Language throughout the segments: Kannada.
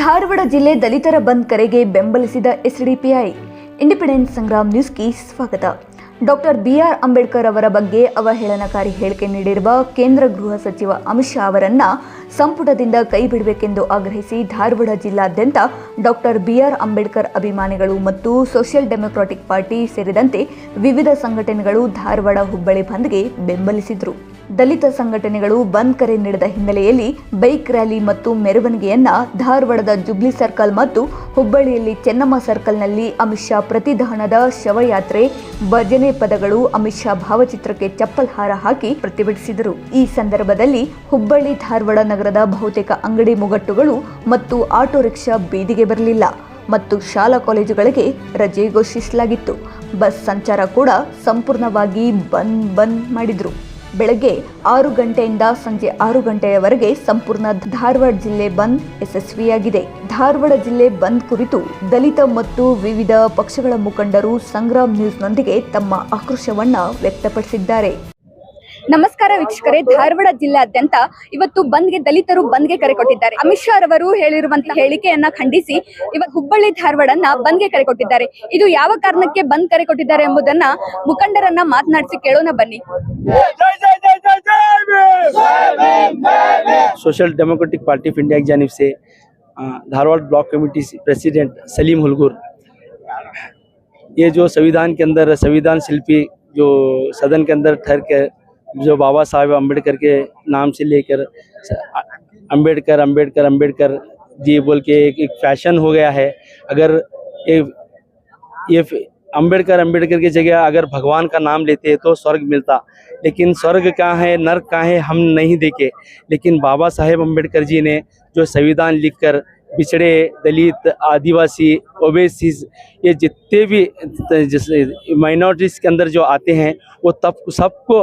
ಧಾರವಾಡ ಜಿಲ್ಲೆ ದಲಿತರ ಬಂದ್ ಕರೆಗೆ ಬೆಂಬಲಿಸಿದ ಎಸ್ಡಿಪಿಐ. ಇಂಡಿಪೆಂಡೆನ್ಸ್ ಸಂಗ್ರಾಮ್ ನ್ಯೂಸ್ಗೆ ಸ್ವಾಗತ. ಡಾಕ್ಟರ್ ಬಿಆರ್ ಅಂಬೇಡ್ಕರ್ ಅವರ ಬಗ್ಗೆ ಅವಹೇಳನಕಾರಿ ಹೇಳಿಕೆ ನೀಡಿರುವ ಕೇಂದ್ರ ಗೃಹ ಸಚಿವ ಅಮಿತ್ ಶಾ ಅವರನ್ನ ಸಂಪುಟದಿಂದ ಕೈಬಿಡಬೇಕೆಂದು ಆಗ್ರಹಿಸಿ ಧಾರವಾಡ ಜಿಲ್ಲಾದ್ಯಂತ ಡಾಕ್ಟರ್ ಬಿಆರ್ ಅಂಬೇಡ್ಕರ್ ಅಭಿಮಾನಿಗಳು ಮತ್ತು ಸೋಷಿಯಲ್ ಡೆಮೊಕ್ರಾಟಿಕ್ ಪಾರ್ಟಿ ಸೇರಿದಂತೆ ವಿವಿಧ ಸಂಘಟನೆಗಳು ಧಾರವಾಡ ಹುಬ್ಬಳ್ಳಿ ಬಂದ್ಗೆ ಬೆಂಬಲಿಸಿದರು. ದಲಿತ ಸಂಘಟನೆಗಳು ಬಂದ್ ಕರೆ ನೀಡಿದ ಹಿನ್ನೆಲೆಯಲ್ಲಿ ಬೈಕ್ ರ್ಯಾಲಿ ಮತ್ತು ಮೆರವಣಿಗೆಯನ್ನ ಧಾರವಾಡದ ಜುಬ್ಲಿ ಸರ್ಕಲ್ ಮತ್ತು ಹುಬ್ಬಳ್ಳಿಯಲ್ಲಿ ಚೆನ್ನಮ್ಮ ಸರ್ಕಲ್ನಲ್ಲಿ ಅಮಿತ್ ಶಾ ಪ್ರತಿದಾನದ ಶವಯಾತ್ರೆ. ಭಜನೆ ಪದಗಳು ಅಮಿತ್ ಶಾ ಭಾವಚಿತ್ರಕ್ಕೆ ಚಪ್ಪಲ್ ಹಾರ ಹಾಕಿ ಪ್ರತಿಭಟಿಸಿದರು. ಈ ಸಂದರ್ಭದಲ್ಲಿ ಹುಬ್ಬಳ್ಳಿ ಧಾರವಾಡ ನಗರದ ಬಹುತೇಕ ಅಂಗಡಿ ಮುಗಟ್ಟುಗಳು ಮತ್ತು ಆಟೋ ರಿಕ್ಷಾ ಬೀದಿಗೆ ಬರಲಿಲ್ಲ ಮತ್ತು ಶಾಲಾ ಕಾಲೇಜುಗಳಿಗೆ ರಜೆ ಘೋಷಿಸಲಾಗಿತ್ತು. ಬಸ್ ಸಂಚಾರ ಕೂಡ ಸಂಪೂರ್ಣವಾಗಿ ಬಂದ್ ಬಂದ್ ಮಾಡಿದ್ರು. ಬೆಳಗ್ಗೆ ಆರು ಗಂಟೆಯಿಂದ ಸಂಜೆ ಆರು ಗಂಟೆಯವರೆಗೆ ಸಂಪೂರ್ಣ ಧಾರವಾಡ ಜಿಲ್ಲೆ ಬಂದ್ ಯಶಸ್ವಿಯಾಗಿದೆ. ಧಾರವಾಡ ಜಿಲ್ಲೆ ಬಂದ್ ಕುರಿತು ದಲಿತ ಮತ್ತು ವಿವಿಧ ಪಕ್ಷಗಳ ಮುಖಂಡರು ಸಂಗ್ರಾಮ್ ನ್ಯೂಸ್ನೊಂದಿಗೆ ತಮ್ಮ ಆಕ್ರೋಶವನ್ನ ವ್ಯಕ್ತಪಡಿಸಿದ್ದಾರೆ. ನಮಸ್ಕಾರ ವೀಕ್ಷಕರೇ ಧಾರವಾಡ ಜಿಲ್ಲಾದ್ಯಂತ ಇವತ್ತು ಬಂದ್ಗೆ ದಲಿತರು ಬಂದ್ಗೆ ಕರೆ ಕೊಟ್ಟಿದ್ದಾರೆ ಅಮಿತ್ ಶಾ ರವರು ಹೇಳಿರುವಂತಹ ಹೇಳಿಕೆಯನ್ನ ಖಂಡಿಸಿ ಇವತ್ತು ಹುಬ್ಬಳ್ಳಿ ಧಾರವಾಡನ್ನ ಬಂದ್ಗೆ ಕರೆ ಕೊಟ್ಟಿದ್ದಾರೆ ಇದು ಯಾವ ಕಾರಣಕ್ಕೆ ಬಂದ್ ಕರೆ ಕೊಟ್ಟಿದ್ದಾರೆ ಎಂಬುದನ್ನ ಮುಖಂಡರನ್ನ ಮಾತನಾಡಿಸಿ ಕೇಳೋಣ ಬನ್ನಿ जय जय जय जय जय Bhim social democratic party of India की जानिब से अ, धारवाड़ ब्लॉक कमेटी से प्रेसिडेंट सलीम हुलगुर ये जो संविधान के अंदर संविधान शिल्पी जो सदन के अंदर ठहर के जो बाबा साहेब अंबेडकर के नाम से लेकर अंबेडकर अंबेडकर अंबेडकर जी बोल के एक, एक फ़ैशन हो गया है। अगर ये ये अंबेडकर अंबेडकर की जगह अगर भगवान का नाम लेते तो स्वर्ग मिलता। लेकिन स्वर्ग कहाँ है नर्क कहाँ है हम नहीं देखे। लेकिन बाबा साहेब अंबेडकर जी ने जो संविधान लिखकर पिछड़े दलित आदिवासी ओबेसीज ये जितने भी माइनॉरिटीज़ के अंदर जो आते हैं वो तब सबको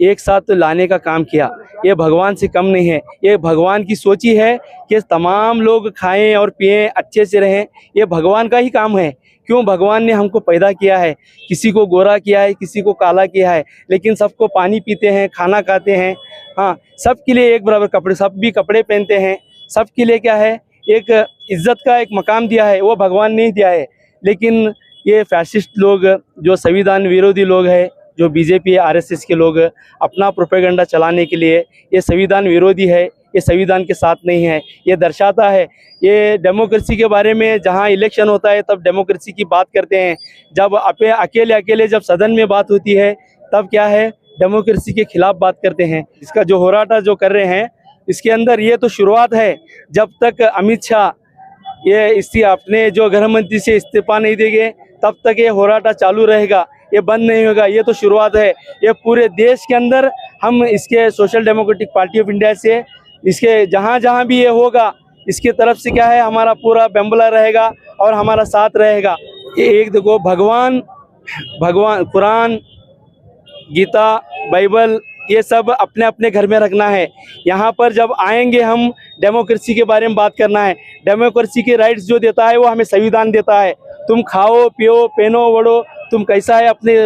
एक साथ लाने का काम किया। ये भगवान से कम नहीं है। ये भगवान की सोची है कि तमाम लोग खाएँ और पिएँ, अच्छे से रहें। ये भगवान का ही काम है। क्यों? भगवान ने हमको पैदा किया है। किसी को गोरा किया है, किसी को काला किया है। लेकिन सबको पानी पीते हैं, खाना खाते हैं। हाँ सबके लिए एक बराबर कपड़े, सब भी कपड़े पहनते हैं। सबके लिए क्या है? एक इज़्ज़त का एक मकाम दिया है। वो भगवान ने दिया है। लेकिन ये फैसिस्ट लोग, जो संविधान विरोधी लोग हैं जो बीजेपी आरएसएस के लोग अपना प्रोपेगेंडा चलाने के लिए, ये संविधान विरोधी है, ये संविधान के साथ नहीं है, ये दर्शाता है, ये डेमोक्रेसी के बारे में जहाँ इलेक्शन होता है, तब डेमोक्रेसी की बात करते हैं। जब अपे अकेले अकेले जब सदन में बात होती है, तब क्या है, डेमोक्रेसी के खिलाफ बात करते हैं। इसका जो होराटा जो कर रहे हैं, इसके अंदर ये तो शुरुआत है, जब तक अमित शाह ये इसी अपने जो गृह मंत्री से इस्तीफा नहीं देंगे, तब तक ये होराटा चालू रहेगा। ये बंद नहीं होगा, ये तो शुरुआत है। ये पूरे देश के अंदर हम इसके social democratic party of India से, इसके जहाँ जहाँ भी ये होगा, इसकी तरफ़ से क्या है, हमारा पूरा बेम्बला रहेगा और हमारा साथ रहेगा। ये एक देखो, भगवान भगवान, कुरान, गीता, बाइबल, ये सब अपने अपने घर में रखना है। यहाँ पर जब आएँगे हम, डेमोक्रेसी के बारे में बात करना है। डेमोक्रेसी के राइट्स जो देता है, वो हमें संविधान देता है। तुम खाओ, पियो, पहनो वड़ो तुम कैसा है अपने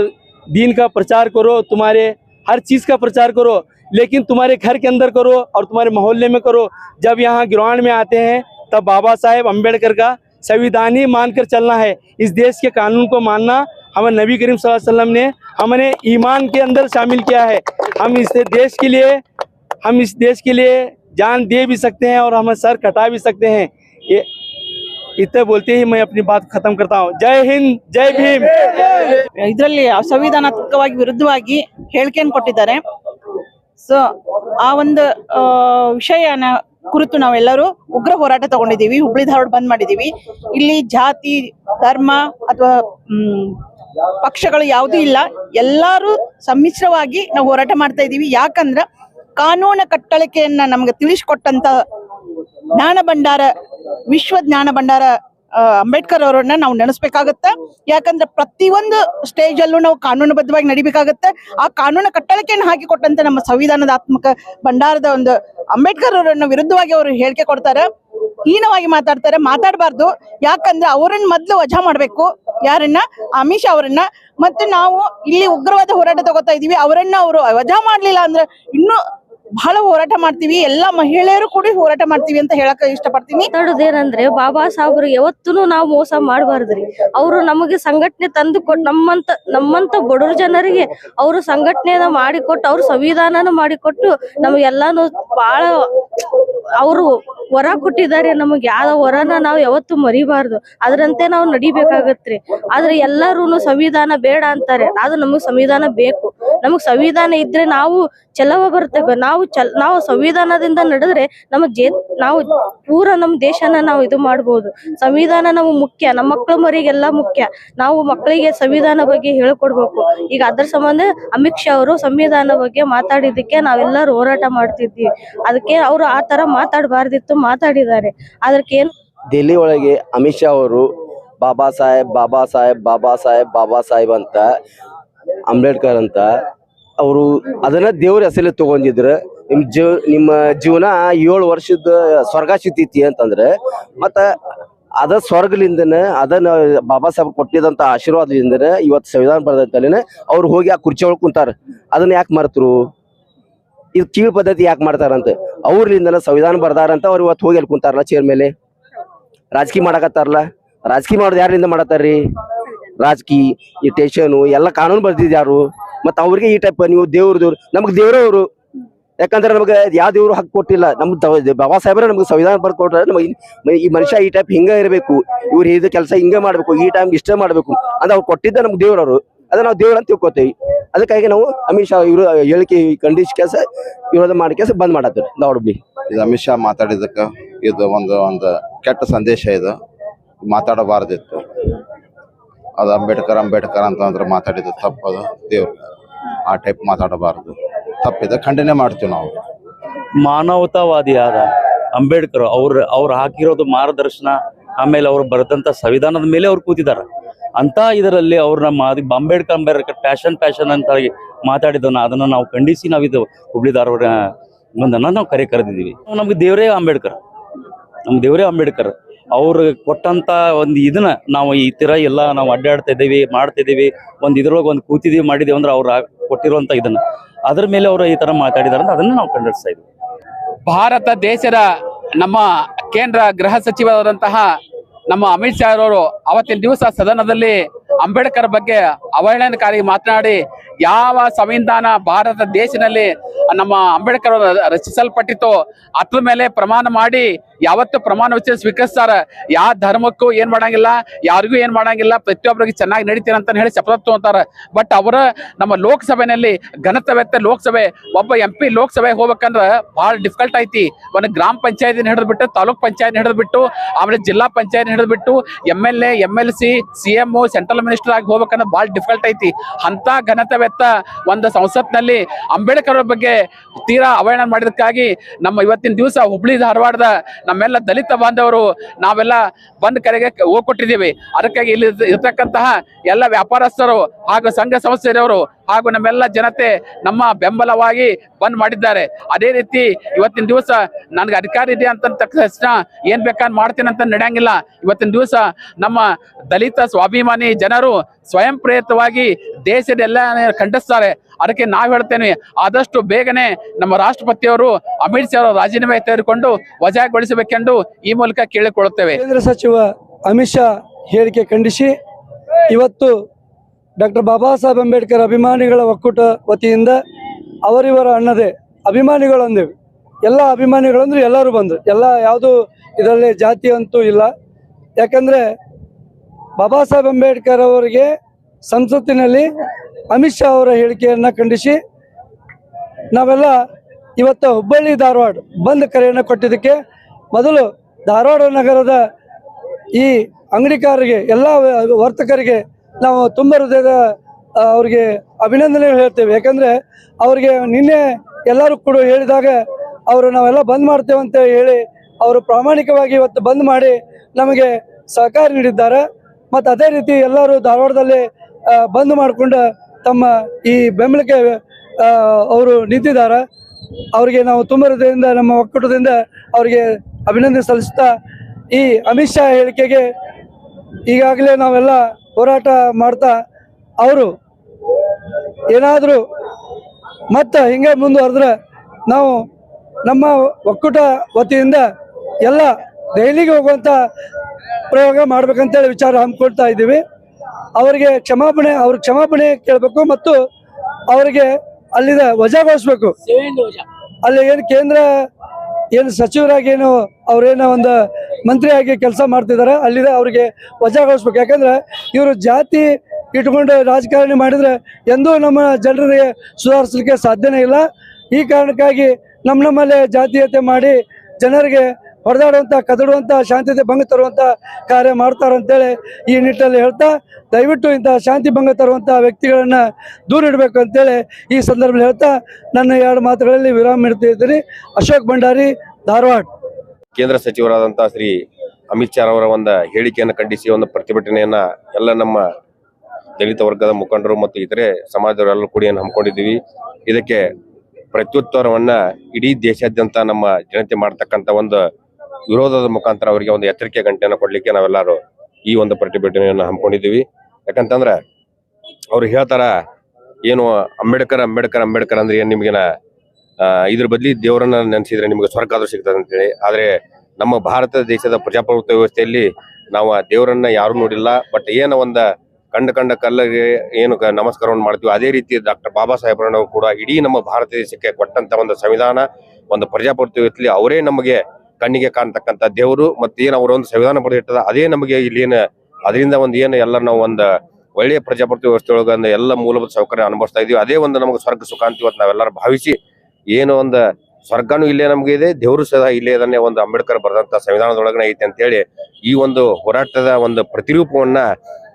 दीन का प्रचार करो, तुम्हारे हर चीज़ का प्रचार करो, लेकिन तुम्हारे घर के अंदर करो और तुम्हारे मोहल्ले में करो। जब यहाँ ग्राउंड में आते हैं, तब बाबा साहेब अंबेडकर का संविधान ही मानकर चलना है। इस देश के कानून को मानना हमें नबी करीम वसल्लम ने हमने ईमान के अंदर शामिल किया है। हम इस देश के लिए, हम इस देश के लिए जान दे भी सकते हैं और हम सर कटा भी सकते हैं। ये इतने बोलते ही मैं अपनी बात खत्म करता हूँ जय हिंद जय भीम ಇದರಲ್ಲಿ ಅಸಂವಿಧಾನಾತ್ಮಕವಾಗಿ ವಿರುದ್ಧವಾಗಿ ಹೇಳಿಕೆಯನ್ನು ಕೊಟ್ಟಿದ್ದಾರೆ ಸೊ ಆ ಒಂದು ಆ, ವಿಷಯನ ಕುರಿತು ನಾವೆಲ್ಲರೂ ಉಗ್ರ ಹೋರಾಟ ತಗೊಂಡಿದ್ದೀವಿ ಹುಬ್ಳಿ ಧಾರವಾಡ ಬಂದ್ ಮಾಡಿದ್ದೀವಿ ಇಲ್ಲಿ ಜಾತಿ ಧರ್ಮ ಅಥವಾ ಮ್, ಪಕ್ಷಗಳು ಯಾವುದೂ ಇಲ್ಲ ಎಲ್ಲರೂ ಸಮ್ಮಿಶ್ರವಾಗಿ ನಾವು ಹೋರಾಟ ಮಾಡ್ತಾ ಇದ್ದೀವಿ ಯಾಕಂದ್ರ ಕಾನೂನು ಕಟ್ಟಳಿಕೆಯನ್ನ ನಮ್ಗೆ ತಿಳಿಸ್ಕೊಟ್ಟಂತ ಜ್ಞಾನ ಭಂಡಾರ ವಿಶ್ವ ಜ್ಞಾನ ಭಂಡಾರ ಅಂಬೇಡ್ಕರ್ ಅವರನ್ನ ನಾವು ನೆನೆಸ್ಬೇಕಾಗತ್ತೆ. ಯಾಕಂದ್ರೆ ಪ್ರತಿಯೊಂದು ಸ್ಟೇಜ್ ಅಲ್ಲೂ ನಾವು ಕಾನೂನುಬದ್ಧವಾಗಿ ನಡಿಬೇಕಾಗತ್ತೆ. ಆ ಕಾನೂನು ಹಾಕಿ ಕೊಟ್ಟಂತ ನಮ್ಮ ಸಂವಿಧಾನದಾತ್ಮಕ ಭಂಡಾರದ ಒಂದು ಅಂಬೇಡ್ಕರ್ ಅವರನ್ನ ವಿರುದ್ಧವಾಗಿ ಅವರು ಹೇಳಿಕೆ ಕೊಡ್ತಾರೆ. ಹೀನವಾಗಿ ಮಾತಾಡ್ತಾರೆ. ಮಾತಾಡಬಾರ್ದು. ಯಾಕಂದ್ರೆ ಅವರನ್ನ ಮೊದ್ಲು ವಜಾ ಮಾಡ್ಬೇಕು. ಯಾರನ್ನ? ಅಮಿತ್ ಶಾ ಅವರನ್ನ. ಮತ್ತೆ ನಾವು ಇಲ್ಲಿ ಉಗ್ರವಾದ ಹೋರಾಟ ತಗೋತಾ ಇದೀವಿ. ಅವರನ್ನ ಅವರು ವಜಾ ಮಾಡ್ಲಿಲ್ಲ ಅಂದ್ರೆ ಇನ್ನೂ ಬಹಳ ಹೋರಾಟ ಮಾಡ್ತೀವಿ. ಎಲ್ಲಾ ಮಹಿಳೆಯರು ಕೂಡ ಹೋರಾಟ ಮಾಡ್ತೀವಿ ಅಂತ ಹೇಳಕ್ ಇಷ್ಟಪಡ್ತೀನಿ. ಮಾತಾಡೋದೇನಂದ್ರೆ ಬಾಬಾ ಸಾಹೇಬ್ರು ಯಾವತ್ತೂ ನಾವು ಮೋಸ ಮಾಡಬಾರ್ದ್ರಿ ಅವರು ನಮಗೆ ಸಂಘಟನೆ ತಂದು ಕೊಟ್ಟು ನಮ್ಮಂತ ನಮ್ಮಂತ ಬಡವ್ರ ಜನರಿಗೆ ಅವರು ಸಂಘಟನೆನ ಮಾಡಿಕೊಟ್ಟು, ಅವ್ರ ಸಂವಿಧಾನನ ಮಾಡಿಕೊಟ್ಟು ನಮಗೆಲ್ಲಾನು ಬಹಳ ಅವರು ವರ ಕೊಟ್ಟಿದ್ದಾರೆ. ನಮಗೆ ಯಾವ ವರನ ನಾವು ಯಾವತ್ತೂ ಮರಿಬಾರ್ದು. ಅದರಂತೆ ನಾವು ನಡಿಬೇಕಾಗತ್ರಿ ಆದ್ರೆ ಎಲ್ಲಾರು ಸಂವಿಧಾನ ಬೇಡ ಅಂತಾರೆ. ಅದು ನಮಗ್ ಸಂವಿಧಾನ ಬೇಕು. ನಮಗ್ ಸಂವಿಧಾನ ಇದ್ರೆ ನಾವು ಚಲವ ಬರ್ತೇವೆ ನಾವು ಚಲ್ ನಾವು ಸಂವಿಧಾನದಿಂದ ನಡೆದ್ರೆ ನಮಗ್ ಜೇ ನಾವು ಪೂರ ನಮ್ ದೇಶನ ನಾವು ಇದು ಮಾಡ್ಬೋದು. ಸಂವಿಧಾನ ನಮಗ್ ಮುಖ್ಯ. ನಮ್ಮ ಮಕ್ಳ ಮರಿಗೆಲ್ಲ ಮುಖ್ಯ. ನಾವು ಮಕ್ಕಳಿಗೆ ಸಂವಿಧಾನ ಬಗ್ಗೆ ಹೇಳ್ಕೊಡ್ಬೇಕು. ಈಗ ಅದ್ರ ಸಂಬಂಧ ಅಮಿತ್ ಶಾ ಅವರು ಸಂವಿಧಾನ ಬಗ್ಗೆ ಮಾತಾಡಿದ್ದಕ್ಕೆ ನಾವೆಲ್ಲರೂ ಹೋರಾಟ ಮಾಡ್ತಿದ್ವಿ. ಅದಕ್ಕೆ ಅವರು ಆ ತರ ಮಾತಾಡಬಾರ್ದಿತ್ತು, ಮಾತಾಡಿದ್ದಾರೆ. ಅದಕ್ಕೆ ಏನ್ ದೆಹಲಿ ಒಳಗೆ ಅಮಿತ್ ಶಾ ಅವರು, ಬಾಬಾ ಸಾಹೇಬ್ ಬಾಬಾ ಸಾಹೇಬ್ ಬಾಬಾ ಸಾಹೇಬ್ ಬಾಬಾ ಸಾಹೇಬ್ ಅಂತ ಅಂಬೇಡ್ಕರ್ ಅಂತ, ಅವರು ಅದನ್ನ ದೇವ್ರ ಹೆಸರಲ್ಲಿ ತಗೊಂಡಿದ್ರು. ನಿಮ್ ಜೀವ, ನಿಮ್ಮ ಜೀವನ ಏಳು ವರ್ಷದ ಸ್ವರ್ಗ ಸಿಗ್ತೈತಿ ಅಂತಂದ್ರೆ, ಮತ್ತ ಅದ ಸ್ವರ್ಗಲಿಂದನ ಅದನ್ನ ಬಾಬಾ ಸಾಹೇಬ್ ಕೊಟ್ಟಿದಂತ ಆಶೀರ್ವಾದದಿಂದನ ಇವತ್ತು ಸಂವಿಧಾನ ಬರೆದಂತಲೇನೆ ಅವ್ರು ಹೋಗಿ ಆ ಕುರ್ಚಿ ಒಳಗೆ ಕುಂತಾರ. ಅದನ್ನ ಯಾಕೆ ಮರ್ತರು ಇದು ಕೀಳ್ ಪದ್ಧತಿ ಯಾಕೆ ಮಾಡ್ತಾರಂತ? ಅವ್ರಲಿಂದನ ಸಂವಿಧಾನ ಬರ್ದಾರಂತ ಅವ್ರು ಇವತ್ತು ಹೋಗಿ ಅಲ್ಲಿ ಕುಂತಾರಲ್ಲ ಚೇರ್ ಮೇಲೆ. ರಾಜಕೀಯ ಮಾಡಕತ್ತಾರಲ್ಲ? ರಾಜಕೀಯ ಮಾಡೋದು ಯಾರಿಂದ ಮಾಡತ್ತಾರ್ರಿ? ರಾಜಕೀಯ, ಈ ಟೆನ್ಷನು ಎಲ್ಲ ಕಾನೂನು ಬರ್ದಿದ್ಯಾರು ಮತ್ತ ಅವ್ರಿಗೆ ಈ ಟೈಪ್ ನೀವು ದೇವ್ರದು, ನಮ್ಗೆ ದೇವ್ರವರು. ಯಾಕಂದ್ರೆ ನಮಗೆ ಯಾವ ದೇವ್ರು ಹಕ್ಕು ಕೊಟ್ಟಿಲ್ಲ. ನಮ್ಮ ಬಾಬಾ ಸಾಹೇಬ್ರ ನಮ್ಗೆ ಸಂವಿಧಾನ ಬರ್ಕೊಟ್ರೆ ನಮಗೆ ಈ ಮನುಷ್ಯ ಈ ಟೈಪ್ ಹಿಂಗ ಇರಬೇಕು. ಇವ್ರು ಇದು ಕೆಲಸ ಹಿಂಗ ಮಾಡ್ಬೇಕು, ಈ ಟೈಮ್ ಇಷ್ಟೇ ಮಾಡಬೇಕು. ಅಂದ್ರೆ ಅವ್ರು ಕೊಟ್ಟಿದ್ದ ನಮ್ಗೆ ದೇವ್ರವರು. ಅದ ನಾವು ದೇವ್ರ ಅಂತ ತಿಳ್ಕೊತೇವಿ. ಅದಕ್ಕಾಗಿ ನಾವು ಅಮಿತ್ ಶಾ ಇವರು ಹೇಳಿಕೆ ಖಂಡಿಸಿ ಕೆಲಸ ವಿರೋಧ ಮಾಡಿ ಕೆಲಸ ಬಂದ್ ಮಾಡತ್ತೆ ನೋಡ್ಬಿ ಇದು ಅಮಿತ್ ಶಾ ಮಾತಾಡಿದಕ್ಕೆ ಇದು ಒಂದು ಒಂದು ಕೆಟ್ಟ ಸಂದೇಶ ಇದು. ಮಾತಾಡಬಾರ್ದಿತ್ತು. ಅದು ಅಂಬೇಡ್ಕರ್ ಅಂಬೇಡ್ಕರ್ ಅಂತಂದ್ರೆ ಮಾತಾಡಿದ್ದು ತಪ್ಪದು. ದೇವ್ರು ಆ ಟೈಪ್ ಮಾತಾಡಬಾರದು. ತಪ್ಪಿದೆ ಖಂಡನೆ ಮಾಡ್ತೀವಿ ನಾವು. ಮಾನವತಾವಾದಿಯಾದ ಅಂಬೇಡ್ಕರ್ ಅವ್ರ, ಅವ್ರು ಹಾಕಿರೋದು ಮಾರ್ಗದರ್ಶನ, ಆಮೇಲೆ ಅವ್ರು ಬರೆದಂತ ಸಂವಿಧಾನದ ಮೇಲೆ ಅವ್ರು ಕೂತಿದ್ದಾರೆ. ಅಂತ ಇದರಲ್ಲಿ ಅವ್ರನ್ನ ಮಾದಿ ಅಂಬೇಡ್ಕರ್ ಅಂಬೇಡ್ಕರ್ ಪ್ಯಾಷನ್ ಪ್ಯಾಷನ್ ಅಂತ ಹೇಳಿ ಮಾತಾಡಿದನ್ನ ಅದನ್ನ ನಾವು ಖಂಡಿಸಿ ನಾವಿದು ಹುಬ್ಳಿ ಧಾರವಾಡ ಒಂದನ್ನ ನಾವು ಕರೆ ಕರೆದಿದ್ದೀವಿ. ನಮ್ಗೆ ದೇವರೇ ಅಂಬೇಡ್ಕರ್. ನಮ್ ದೇವರೇ ಅಂಬೇಡ್ಕರ್. ಅವ್ರು ಕೊಟ್ಟಂತ ಒಂದು ಇದನ್ನ ನಾವು ಈ ತರ ಎಲ್ಲ ನಾವು ಅಡ್ಡಾಡ್ತಾ ಇದ್ದೀವಿ, ಮಾಡ್ತಾ ಇದೀವಿ ಒಂದ್ ಇದ್ರೊಳಗೆ ಒಂದು ಕೂತಿದೀವಿ, ಮಾಡಿದೀವಿ ಅಂದ್ರೆ ಅವ್ರು ಕೊಟ್ಟಿರುವಂತ ಇದನ್ನ. ಅದ್ರ ಮೇಲೆ ಅವರು ಈ ತರ ಮಾತಾಡಿದಾರೆ ಅಂತ ಅದನ್ನ ನಾವು ಖಂಡಿಸ್ತಾ ಇದ್ವಿ. ಭಾರತ ದೇಶದ ನಮ್ಮ ಕೇಂದ್ರ ಗೃಹ ಸಚಿವರಾದಂತಹ ನಮ್ಮ ಅಮಿತ್ ಶಾ ಅವರು ಅವತ್ತಿನ ದಿವಸ ಸದನದಲ್ಲಿ ಅಂಬೇಡ್ಕರ್ ಬಗ್ಗೆ ಅವಹೇಳನಕಾರಿ ಮಾತನಾಡಿ ಯಾವ ಸಂವಿಧಾನ ಭಾರತ ದೇಶದಲ್ಲಿ ನಮ್ಮ ಅಂಬೇಡ್ಕರ್ ರಚಿಸಲ್ಪಟ್ಟಿತೋ ಅದ್ರ ಮೇಲೆ ಪ್ರಮಾಣ ಮಾಡಿ ಯಾವತ್ತು ಪ್ರಮಾಣ ವಚನ ಸ್ವೀಕರಿಸ್ತಾರ. ಯಾವ ಧರ್ಮಕ್ಕೂ ಏನ್ ಮಾಡಂಗಿಲ್ಲ, ಯಾರಿಗೂ ಏನ್ ಮಾಡಂಗಿಲ್ಲ, ಪ್ರತಿಯೊಬ್ಬರಿಗೆ ಚೆನ್ನಾಗಿ ನಡೀತೀರ ಅಂತ ಹೇಳಿ ಶಪಥ ತಗೊಂತಾರ. ಬಟ್ ಅವರ ನಮ್ಮ ಲೋಕಸಭೆನಲ್ಲಿ ಘನತವೆತ್ತ ಲೋಕಸಭೆ, ಒಬ್ಬ ಎಂ ಪಿ ಲೋಕಸಭೆ ಹೋಗ್ಬೇಕಂದ್ರ ಬಹಳ ಡಿಫಿಕಲ್ಟ್ ಐತಿ. ಒಂದು ಗ್ರಾಮ ಪಂಚಾಯತಿನ ಹಿಡಿದ್ಬಿಟ್ಟು, ತಾಲೂಕ್ ಪಂಚಾಯತ್ ಹಿಡಿದ್ಬಿಟ್ಟು, ಆಮೇಲೆ ಜಿಲ್ಲಾ panchayat ಹಿಡಿದ್ಬಿಟ್ಟು M M L A M L C C M central minister ಆಗಿ ಹೋಗ್ಬೇಕಂದ್ರೆ ಬಹಳ ಡಿಫಿಕಲ್ಟ್ ಐತಿ. ಅಂತ ಘನತವೆತ್ತ ಒಂದು ಸಂಸತ್ನಲ್ಲಿ ಅಂಬೇಡ್ಕರ್ ಅವ್ರ ಬಗ್ಗೆ ತೀರಾ ಅವಹೇಳನ ಮಾಡಿದಕ್ಕಾಗಿ ನಮ್ಮ ಇವತ್ತಿನ ದಿವಸ ಹುಬ್ಳಿ, ಧಾರವಾಡದ ನಮ್ಮೆಲ್ಲ ದಲಿತ ಬಾಂಧವರು ನಾವೆಲ್ಲ ಬಂದ್ ಕರೆಗೆ ಹೋಗ್ಕೊಟ್ಟಿದ್ದೀವಿ. ಅದಕ್ಕಾಗಿ ಇಲ್ಲಿ ಇರ್ತಕ್ಕಂತಹ ಎಲ್ಲ ವ್ಯಾಪಾರಸ್ಥರು ಹಾಗೂ ಸಂಘ ಸಂಸ್ಥೆಯವರು ಹಾಗೂ ನಮ್ಮೆಲ್ಲ ಜನತೆ ನಮ್ಮ ಬೆಂಬಲವಾಗಿ ಬಂದ್ ಮಾಡಿದ್ದಾರೆ. ಅದೇ ರೀತಿ ಇವತ್ತಿನ ದಿವಸ ನನ್ಗೆ ಅಧಿಕಾರ ಇದೆ ಅಂತ ತಕ್ಷಣ ಏನ್ ಬೇಕಾದ್ ಮಾಡ್ತೀನಿ ಅಂತ ನಡೆಯಂಗಿಲ್ಲ. ಇವತ್ತಿನ ದಿವಸ ನಮ್ಮ ದಲಿತ ಸ್ವಾಭಿಮಾನಿ ಜನರು ಸ್ವಯಂ ಪ್ರೇರಿತವಾಗಿ ದೇಶದ ಎಲ್ಲ ಖಂಡಿಸ್ತಾರೆ. ಅದಕ್ಕೆ ನಾವು ಹೇಳ್ತೇನೆ, ಆದಷ್ಟು ಬೇಗನೆ ನಮ್ಮ ರಾಷ್ಟ್ರಪತಿಯವರು ಅಮಿತ್ ಶಾ ಅವರು ರಾಜೀನಾಮೆ ತೆಗೆದುಕೊಂಡು ವಜಾಗೊಳಿಸಬೇಕೆಂದು ಈ ಮೂಲಕ ಕೇಳಿಕೊಳ್ಳುತ್ತೇವೆ. ಕೇಂದ್ರ ಸಚಿವ ಅಮಿತ್ ಶಾ ಹೇಳಿಕೆ ಖಂಡಿಸಿ, ಇವತ್ತು ಡಾಕ್ಟರ್ ಬಾಬಾ ಸಾಹೇಬ್ ಅಂಬೇಡ್ಕರ್ ಅಭಿಮಾನಿಗಳ ಒಕ್ಕೂಟ ವತಿಯಿಂದ ಅವರಿವರ ಅಣ್ಣದೇ ಅಭಿಮಾನಿಗಳು ಅಂದೇವೆ ಎಲ್ಲ ಅಭಿಮಾನಿಗಳಂದ್ರೆ ಎಲ್ಲರೂ ಬಂದರು. ಎಲ್ಲ ಯಾವುದು ಇದರಲ್ಲಿ ಜಾತಿ ಅಂತೂ ಇಲ್ಲ. ಯಾಕಂದರೆ ಬಾಬಾ ಸಾಹೇಬ್ ಅಂಬೇಡ್ಕರ್ ಅವರಿಗೆ ಸಂಸತ್ತಿನಲ್ಲಿ ಅಮಿತ್ ಶಾ ಅವರ ಹೇಳಿಕೆಯನ್ನು ಖಂಡಿಸಿ ನಾವೆಲ್ಲ ಇವತ್ತು ಹುಬ್ಬಳ್ಳಿ ಧಾರವಾಡ ಬಂದ್ ಕರೆಯನ್ನು ಕೊಟ್ಟಿದ್ದಕ್ಕೆ ಮೊದಲು ಧಾರವಾಡ ನಗರದ ಈ ಅಂಗಡಿಕಾರರಿಗೆ ಎಲ್ಲ ವರ್ತಕರಿಗೆ ನಾವು ತುಂಬ ಹೃದಯದ ಅವ್ರಿಗೆ ಅಭಿನಂದನೆ ಹೇಳ್ತೇವೆ. ಯಾಕಂದರೆ ಅವ್ರಿಗೆ ನಿನ್ನೆ ಎಲ್ಲರೂ ಕೂಡ ಹೇಳಿದಾಗ ಅವರು ನಾವೆಲ್ಲ ಬಂದ್ ಮಾಡ್ತೇವೆ ಅಂತ ಹೇಳಿ ಅವರು ಪ್ರಾಮಾಣಿಕವಾಗಿ ಇವತ್ತು ಬಂದ್ ಮಾಡಿ ನಮಗೆ ಸಹಕಾರ ನೀಡಿದ್ದಾರೆ. ಮತ್ತು ಅದೇ ರೀತಿ ಎಲ್ಲರೂ ಧಾರವಾಡದಲ್ಲಿ ಬಂದ್ ಮಾಡಿಕೊಂಡು ತಮ್ಮ ಈ ಬೆಂಬಲಕ್ಕೆ ಅವರು ನಿಂತಿದ್ದಾರೆ. ಅವರಿಗೆ ನಾವು ತುಂಬ ಹೃದಯದಿಂದ, ನಮ್ಮ ಒಕ್ಕೂಟದಿಂದ ಅವರಿಗೆ ಅಭಿನಂದನೆ ಸಲ್ಲಿಸ್ತಾ ಈ ಅಮಿತ್ ಶಾ ಹೇಳಿಕೆಗೆ ಈಗಾಗಲೇ ನಾವೆಲ್ಲ ಹೋರಾಟ ಮಾಡ್ತಾ ಅವರು ಏನಾದರೂ ಮತ್ತೆ ಹಿಂಗೆ ಮುಂದುವರೆದ್ರೆ ನಾವು ನಮ್ಮ ಒಕ್ಕೂಟ ವತಿಯಿಂದ ಎಲ್ಲ ದೆಹಲಿಗೆ ಹೋಗುವಂಥ ಪ್ರಯೋಗ ಮಾಡ್ಬೇಕಂತೇಳಿ ವಿಚಾರ ಹಮ್ಮಿಕೊಳ್ತಾ ಇದ್ದೀವಿ. ಅವರಿಗೆ ಕ್ಷಮಾಪಣೆ ಅವ್ರ ಕ್ಷಮಾಪಣೆ ಕೇಳಬೇಕು ಮತ್ತು ಅವರಿಗೆ ಅಲ್ಲಿದ ವಜಾಗೊಳಿಸ್ಬೇಕು ಅಲ್ಲಿ ಏನು ಕೇಂದ್ರ ಏನು ಸಚಿವರಾಗಿ ಏನು ಅವ್ರೇನೋ ಒಂದು ಮಂತ್ರಿಯಾಗಿ ಕೆಲಸ ಮಾಡ್ತಿದ್ದಾರೆ. ಅಲ್ಲಿದೆ ಅವರಿಗೆ ವಜಾಗೊಳಿಸ್ಬೇಕು ಯಾಕಂದ್ರೆ ಇವರು ಜಾತಿ ಇಟ್ಕೊಂಡು ರಾಜಕಾರಣಿ ಮಾಡಿದ್ರೆ ಎಂದೂ ನಮ್ಮ ಜನರಿಗೆ ಸುಧಾರಿಸಲಿಕ್ಕೆ ಸಾಧ್ಯನೇ ಇಲ್ಲ. ಈ ಕಾರಣಕ್ಕಾಗಿ ನಮ್ಮ ನಮ್ಮಲ್ಲೇ ಜಾತೀಯತೆ ಮಾಡಿ ಜನರಿಗೆ ಹೊಡೆದಾಡುವಂಥ ಕದಡುವಂಥ ಶಾಂತಿತೆ ಭಂಗ ತರುವಂಥ ಕಾರ್ಯ ಮಾಡ್ತಾರಂತೇಳಿ ಈ ನಿಟ್ಟಲ್ಲಿ ಹೇಳ್ತಾ, ದಯವಿಟ್ಟು ಇಂಥ ಶಾಂತಿ ಭಂಗ ತರುವಂಥ ವ್ಯಕ್ತಿಗಳನ್ನ ದೂರ ಇಡಬೇಕು ಅಂತೇಳಿ ಈ ಸಂದರ್ಭದಲ್ಲಿ ಹೇಳ್ತಾ, ನನ್ನ ಎರಡು ಮಾತುಗಳಲ್ಲಿ ವಿರಾಮ ಇಡ್ತಾ ಇದ್ದೀನಿ. ಅಶೋಕ್ ಭಂಡಾರಿ, ಧಾರವಾಡ. ಕೇಂದ್ರ ಸಚಿವರಾದಂತಹ ಶ್ರೀ ಅಮಿತ್ ಶಾ ಅವರ ಒಂದು ಹೇಳಿಕೆಯನ್ನು ಖಂಡಿಸಿ, ಒಂದು ಪ್ರತಿಭಟನೆಯನ್ನ ಎಲ್ಲ ನಮ್ಮ ದಲಿತ ವರ್ಗದ ಮುಖಂಡರು ಮತ್ತು ಇತರೆ ಸಮಾಜದವರೆಲ್ಲರೂ ಕೂಡಿ ಏನು ಹಮ್ಮಿಕೊಂಡಿದ್ದೀವಿ. ಇದಕ್ಕೆ ಪ್ರತ್ಯುತ್ತರವನ್ನ ಇಡೀ ದೇಶಾದ್ಯಂತ ನಮ್ಮ ಜನತೆ ಮಾಡತಕ್ಕಂತ ಒಂದು ವಿರೋಧದ ಮುಖಾಂತರ ಅವರಿಗೆ ಒಂದು ಎಚ್ಚರಿಕೆ ಗಂಟೆಯನ್ನು ಕೊಡ್ಲಿಕ್ಕೆ ನಾವೆಲ್ಲರೂ ಈ ಒಂದು ಪ್ರತಿಭಟನೆಯನ್ನು ಹಮ್ಮಿಕೊಂಡಿದ್ದೀವಿ. ಯಾಕಂತಂದ್ರೆ ಅವ್ರು ಹೇಳ್ತಾರ, ಏನು ಅಂಬೇಡ್ಕರ್ ಅಂಬೇಡ್ಕರ್ ಅಂಬೇಡ್ಕರ್ ಅಂದ್ರೆ ಏನು ನಿಮ್ಗೆನ ಇದ್ರ ಬದ್ಲಿ ದೇವರನ್ನ ನೆನೆಸಿದ್ರೆ ನಿಮಗೆ ಸ್ವರ್ಗ ಆದ್ರೂ ಸಿಗ್ತದೆ ಅಂತೇಳಿ. ಆದ್ರೆ ನಮ್ಮ ಭಾರತ ದೇಶದ ಪ್ರಜಾಪ್ರಭುತ್ವ ವ್ಯವಸ್ಥೆಯಲ್ಲಿ ನಾವು ದೇವರನ್ನ ಯಾರು ನೋಡಿಲ್ಲ. ಬಟ್ ಏನೋ ಒಂದ ಕಂಡ ಕಂಡ ಕಲ್ಲಿಗೆ ಏನು ನಮಸ್ಕಾರವನ್ನು ಮಾಡ್ತೀವಿ ಅದೇ ರೀತಿ ಡಾಕ್ಟರ್ ಬಾಬಾ ಸಾಹೇಬ್ರನ್ನು ಕೂಡ ಇಡೀ ನಮ್ಮ ಭಾರತ ದೇಶಕ್ಕೆ ಕೊಟ್ಟಂತ ಒಂದು ಸಂವಿಧಾನ, ಒಂದು ಪ್ರಜಾಪ್ರಭುತ್ವ ವ್ಯವಸ್ಥೆಯಲ್ಲಿ ಅವರೇ ನಮಗೆ ಕಣ್ಣಿಗೆ ಕಾಣ್ತಕ್ಕಂಥ ದೇವರು ಮತ್ತೆ ಏನು ಅವರ ಒಂದು ಸಂವಿಧಾನ ಪಡೆದಿರ್ತದ ಅದೇ ನಮಗೆ ಇಲ್ಲಿ ಏನು ಅದರಿಂದ ಒಂದು ಏನು ಎಲ್ಲ ನಾವು ಒಂದು ಒಳ್ಳೆಯ ಪ್ರಜಾಪ್ರಭುತ್ವ ವ್ಯವಸ್ಥೆ ಒಳಗೆ ಎಲ್ಲ ಮೂಲಭೂತ ಸೌಕರ್ಯ ಅನುಭವಿಸ್ತಾ ಇದೀವಿ. ಅದೇ ಒಂದು ನಮಗೆ ಸ್ವರ್ಗ ಸುಖ ಅಂತ ಇವತ್ತು ನಾವೆಲ್ಲರೂ ಭಾವಿಸಿ ಏನು ಒಂದು ಸ್ವರ್ಗನೂ ಇಲ್ಲೇ ನಮಗೆ ಇದೆ ದೇವರು ಸಹ ಇಲ್ಲೇ ಇದನ್ನೇ ಒಂದು ಅಂಬೇಡ್ಕರ್ ಬರೆದಂತ ಸಂವಿಧಾನದೊಳಗನೆ ಐತೆ ಅಂತೇಳಿ ಈ ಒಂದು ಹೋರಾಟದ ಒಂದು ಪ್ರತಿರೂಪವನ್ನ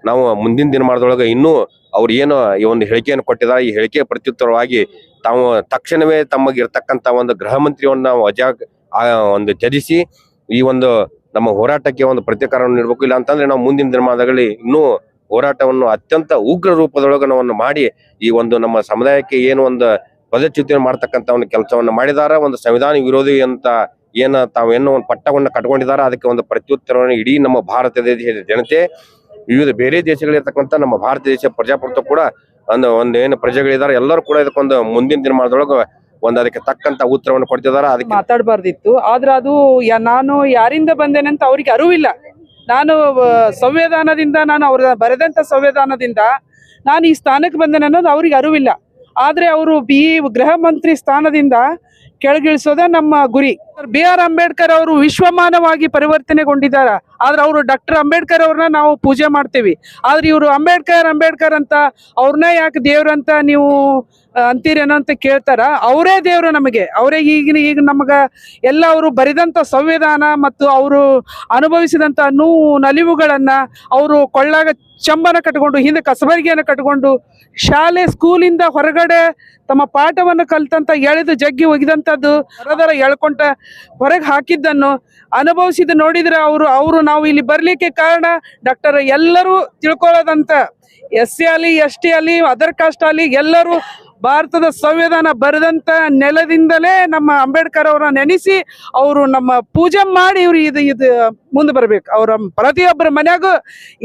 ನಾವು ಮುಂದಿನ ದಿನಮಾನದೊಳಗೆ ಇನ್ನೂ ಅವ್ರು ಏನು ಈ ಒಂದು ಹೇಳಿಕೆಯನ್ನು ಕೊಟ್ಟಿದ್ದಾರೆ. ಈ ಹೇಳಿಕೆ ಪ್ರತ್ಯುತ್ತರವಾಗಿ ತಾವು ತಕ್ಷಣವೇ ತಮಗೆ ಇರತಕ್ಕಂತ ಒಂದು ಗೃಹ ಮಂತ್ರಿಯನ್ನ ಆ ಒಂದು ತ್ಯಜಿಸಿ ಈ ಒಂದು ನಮ್ಮ ಹೋರಾಟಕ್ಕೆ ಒಂದು ಪ್ರತಿಕಾರವನ್ನು ನೀಡಬೇಕು. ಇಲ್ಲ ಅಂತಂದ್ರೆ ನಾವು ಮುಂದಿನ ದಿನಮಾನದಲ್ಲಿ ಇನ್ನೂ ಹೋರಾಟವನ್ನು ಅತ್ಯಂತ ಉಗ್ರ ರೂಪದೊಳಗೆ ನಾವನ್ನು ಮಾಡಿ ಈ ಒಂದು ನಮ್ಮ ಸಮುದಾಯಕ್ಕೆ ಏನು ಒಂದು ಪದಚ್ಯುತಿಯನ್ನು ಮಾಡ್ತಕ್ಕಂಥ ಒಂದು ಕೆಲಸವನ್ನು ಮಾಡಿದಾರ, ಒಂದು ಸಂವಿಧಾನ ವಿರೋಧಿ ಅಂತ ಏನ ತಾವೇನೋ ಒಂದು ಪಟ್ಟವನ್ನು ಕಟ್ಕೊಂಡಿದಾರ, ಅದಕ್ಕೆ ಒಂದು ಪ್ರತ್ಯುತ್ತರವನ್ನು ಇಡೀ ನಮ್ಮ ಭಾರತ ದೇಶದ ಜನತೆ, ವಿವಿಧ ಬೇರೆ ದೇಶಗಳಿರ್ತಕ್ಕಂಥ ನಮ್ಮ ಭಾರತ ದೇಶ ಪ್ರಜಾಪ್ರಭುತ್ವ ಕೂಡ ಒಂದು ಒಂದು ಏನು ಪ್ರಜೆಗಳಿದ್ದಾರೆ ಎಲ್ಲರೂ ಕೂಡ ಇದಕ್ಕೊಂದು ಮುಂದಿನ ದಿನಮಾನದೊಳಗೆ ಒಂದು ಅದಕ್ಕೆ ತಕ್ಕಂತ ಉತ್ತರವನ್ನು ಕೊಡ್ತಿದಾರ, ಅದಕ್ಕೆ ಮಾತಾಡಬಾರ್ದಿತ್ತು. ಆದ್ರೆ ಅದು ನಾನು ಯಾರಿಂದ ಬಂದೇನೆ ಅಂತ ಅವ್ರಿಗೆ ಅರಿವಿಲ್ಲ. ನಾನು ಸಂವಿಧಾನದಿಂದ ನಾನು ಅವ್ರ ಬರೆದಂತ ಸಂವಿಧಾನದಿಂದ ನಾನು ಈ ಸ್ಥಾನಕ್ಕೆ ಬಂದೇನೆ ಅನ್ನೋದು ಅವ್ರಿಗೆ ಅರಿವಿಲ್ಲ. ಆದ್ರೆ ಅವರು ಬಿ ಗೃಹ ಮಂತ್ರಿ ಸ್ಥಾನದಿಂದ ಕೆಳಗಿಳಿಸೋದೇ ನಮ್ಮ ಗುರಿ. ಬಿ ಆರ್ ಅಂಬೇಡ್ಕರ್ ಅವರು ವಿಶ್ವಮಾನವಾಗಿ ಪರಿವರ್ತನೆಗೊಂಡಿದ್ದಾರೆ. ಆದ್ರೆ ಅವರು ಡಾಕ್ಟರ್ ಅಂಬೇಡ್ಕರ್ ಅವ್ರನ್ನ ನಾವು ಪೂಜೆ ಮಾಡ್ತೀವಿ. ಆದ್ರೆ ಇವರು ಅಂಬೇಡ್ಕರ್ ಅಂಬೇಡ್ಕರ್ ಅಂತ ಅವ್ರನ್ನ ಯಾಕೆ ದೇವ್ರಂತ ನೀವು ಅಂತೀರೇನೋ ಅಂತ ಕೇಳ್ತಾರ. ಅವರೇ ದೇವ್ರು ನಮಗೆ. ಅವರೇ ಈಗಿನ, ಈಗ ನಮಗ ಎಲ್ಲ ಅವರು ಬರೆದಂತ ಸಂವಿಧಾನ ಮತ್ತು ಅವರು ಅನುಭವಿಸಿದಂತ ನೋವು, ನಲಿವುಗಳನ್ನ ಅವರು ಕೊಳ್ಳಾಗ ಚಂಬನ ಕಟ್ಕೊಂಡು, ಹಿಂದೆ ಕಸಬರಿಗೆಯನ್ನು ಕಟ್ಕೊಂಡು, ಶಾಲೆ, ಸ್ಕೂಲಿಂದ ಹೊರಗಡೆ ತಮ್ಮ ಪಾಠವನ್ನು ಕಲ್ತಂತ ಎಳೆದು ಜಗ್ಗಿ ಒಗಿದಂಥದ್ದು ಹೊರದರ ಎಳ್ಕೊಂಡ ಹೊರಗೆ ಹಾಕಿದ್ದನ್ನು ಅನುಭವಿಸಿದ ನೋಡಿದ್ರೆ ಅವರು ಅವರು ನಾವು ಇಲ್ಲಿ ಬರಲಿಕ್ಕೆ ಕಾರಣ ಡಾಕ್ಟರ್ ಎಲ್ಲರೂ ತಿಳ್ಕೊಳ್ಳೋದಂತ. ಎಸ್ ಸಿ ಅಲ್ಲಿ ಎಸ್ ಟಿ ಅಲ್ಲಿ ಅದರ್ ಕಾಸ್ಟ್ ಅಲ್ಲಿ ಎಲ್ಲರೂ ಭಾರತದ ಸಂವಿಧಾನ ಬರೆದಂತ ನೆಲದಿಂದಲೇ ನಮ್ಮ ಅಂಬೇಡ್ಕರ್ ಅವರ ನೆನೆಸಿ ಅವರು ನಮ್ಮ ಪೂಜೆ ಮಾಡಿ ಇವ್ರು ಇದು ಇದು ಮುಂದೆ ಬರ್ಬೇಕು. ಅವರ ಪ್ರತಿಯೊಬ್ಬರ ಮನೆಯಾಗೂ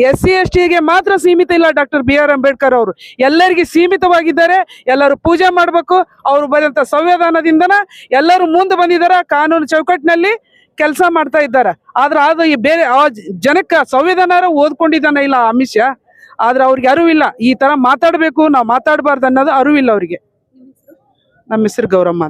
ಎಸ್ ಸಿ ಎಸ್ ಟಿಗೆ ಮಾತ್ರ ಸೀಮಿತ ಇಲ್ಲ ಡಾಕ್ಟರ್ ಬಿ ಆರ್ ಅಂಬೇಡ್ಕರ್ ಅವರು. ಎಲ್ಲರಿಗೆ ಸೀಮಿತವಾಗಿದ್ದಾರೆ, ಎಲ್ಲರೂ ಪೂಜೆ ಮಾಡಬೇಕು, ಅವರು ಬರೆದಂತ ಸಂವಿಧಾನದಿಂದನ ಎಲ್ಲರೂ ಮುಂದೆ ಬಂದಿದ್ದಾರೆ, ಕಾನೂನು ಚೌಕಟ್ಟಿನಲ್ಲಿ ಕೆಲಸ ಮಾಡ್ತಾ ಇದ್ದಾರೆ. ಆದ್ರೆ ಅದು ಬೇರೆ ಆ ಜನಕ್ಕೆ ಸಂವಿಧಾನ ಓದ್ಕೊಂಡಿದ್ದಾನೆ ಇಲ್ಲ ಅಮಿತ್ ಶಾ? ಆದ್ರೆ ಅವ್ರಿಗೆ ಅರಿವಿಲ್ಲ. ಈ ತರ ಮಾತಾಡ್ಬೇಕು ನಾವು ಮಾತಾಡಬಾರ್ದು ಅನ್ನೋದು ಅರಿವಿಲ್ಲ ಅವರಿಗೆ. ನಮ್ಮ ಹೆಸರು? ಗೌರಮ್ಮ ಅಂತ.